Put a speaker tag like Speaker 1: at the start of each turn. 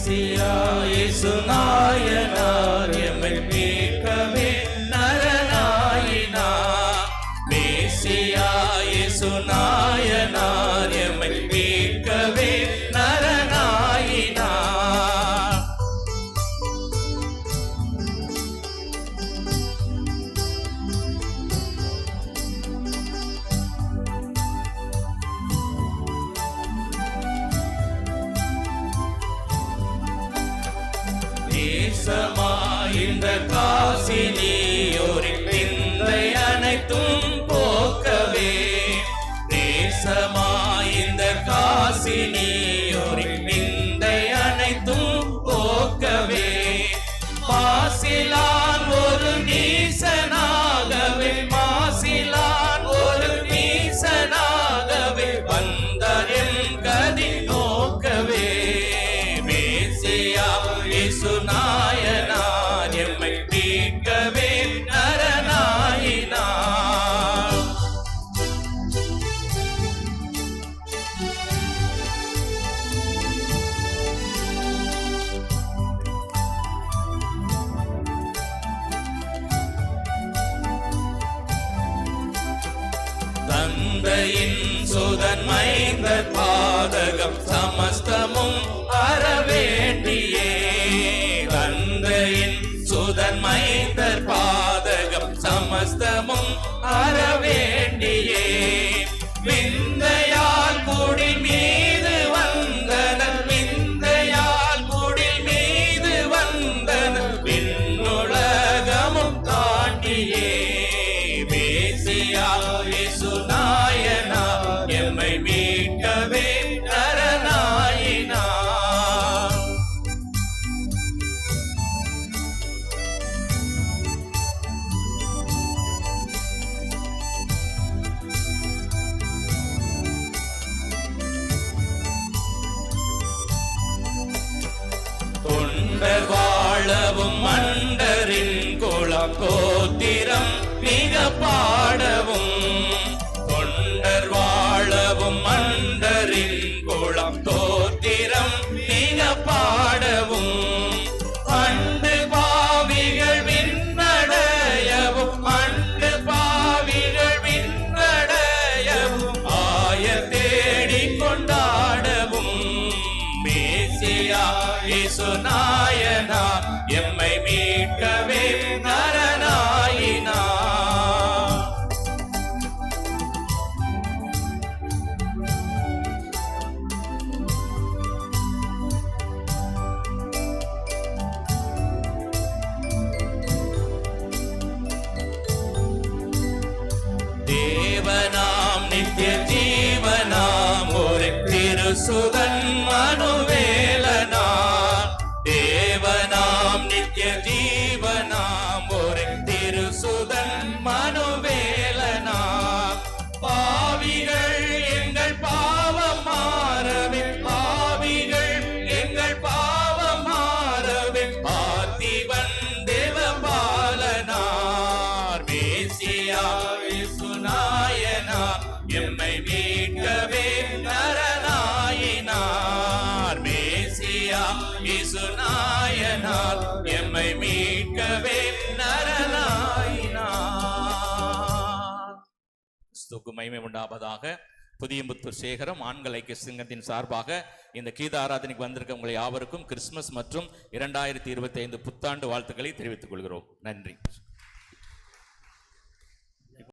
Speaker 1: மேசியா இயேசு நாயனார் எம்மை மீட்கவே some தந்தையின் சுதன் மைந்த பாதகம் சமஸ்தமும் அறவேண்டியே. தந்தையின் சுதன் மைந்த பாதகம் சமஸ்தமும் அறவேண்டியே. விந்தையால் குடி மீது வந்தனர் விந்தையால் குடி மீது வந்தனர் விண்ணுலகமும் தாண்டியே. மேசியா இயேசு கோத்திரம் மிக பாடவும் தொண்டர் வாழவும் மண்டரின் குளம். தோத்திரம் மிக பாடவும் அண்டு பாவிகள் விண்ணடையவும் அண்டு பாவிகள் விண்ணடையவும் ஆய தேடி கொண்டாடவும். மேசியா இயேசு எம்மை மீட்கவே சுதன் மனுவேலனாம் தேவனாம் நித்திய ஜீவனாம் ஒரு திரு கிறிஸ்துக்கு மகிமை உண்டாவதாக. புதியம்புத்தூர் சேகரம் ஆண்கள் ஐக்கிய சிங்கத்தின் சார்பாக இந்த கீத ஆராதனைக்கு வந்திருக்க உங்களை யாவருக்கும் கிறிஸ்துமஸ் மற்றும் இரண்டாயிரத்தி இருபத்தி ஐந்து புத்தாண்டு வாழ்த்துக்களை தெரிவித்துக் கொள்கிறோம். நன்றி.